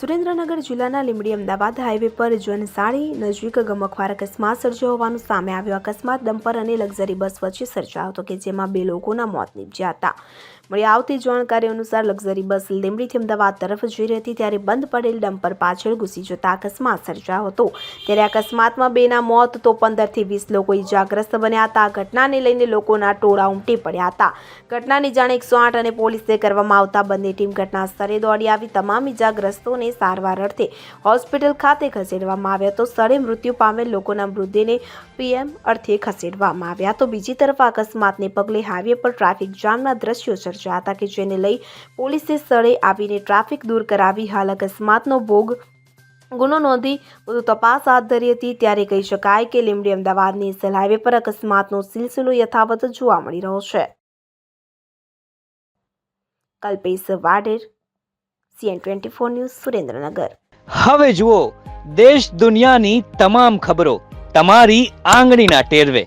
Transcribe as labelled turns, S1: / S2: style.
S1: સુરેન્દ્રનગર જિલ્લાના લીંબડી અમદાવાદ હાઈવે પર જનસાડી નજીક ગમખવાર અકસ્માત સર્જ્યો હોવાનું સામે આવ્યો. અકસ્માત, ડમ્પર અને લક્ઝરી બસ વચ્ચે સર્જાયો હતો કે જેમાં બે લોકોના મોત નીપજ્યા હતા. મળી આવતી જાણકારી અનુસાર લક્ઝરી બસ લીંબડીથી અમદાવાદ તરફ જઈ રહી હતી, ત્યારે બંધ પડેલ ડમ્પર પાછળ ઘૂસી જતા અકસ્માત સર્જાયો હતો. ત્યારે અકસ્માતમાં બેના મોત તો પંદરથી વીસ લોકો ઇજાગ્રસ્ત બન્યા હતા. ઘટનાને લઈને લોકોના ટોળા ઉમટી પડ્યા હતા. ઘટનાની જાણ એકસો આઠ અને પોલીસે કરવામાં આવતા બંને ટીમ ઘટના સ્થળે દોડી આવી. તમામ ઇજાગ્રસ્તોને સારવાર અર્થે હોસ્પિટલ ખાતે ખસેડવામાં આવ્યા. તો સ્થળે મૃત્યુ પામેલ લોકોના મૃતદેહને પીએમ અર્થે ખસેડવામાં આવ્યા. તો બીજી તરફ અકસ્માતને પગલે હાઈવે પર ટ્રાફિક જામના દ્રશ્યો સર્જાયા. હતા કે જેને લઈ પોલીસે સ્થળે આવીને ટ્રાફિક દૂર કરાવી હાલ અકસ્માતનો ભોગ ગુનો નોંધી વધુ તપાસ હાથ ધરી હતી. ત્યારે કહી શકાય કે લીમડી અમદાવાદની એસએલ હાઈવે પર અકસ્માતનો સિલસિલો યથાવત જોવા મળી રહ્યો છે. Kalpesh Vader, CN twenty four news, Surendranagar.
S2: હવે જુઓ, દેશ દુનિયાની તમામ ખબરો તમારી આંગળીના ટેરવે.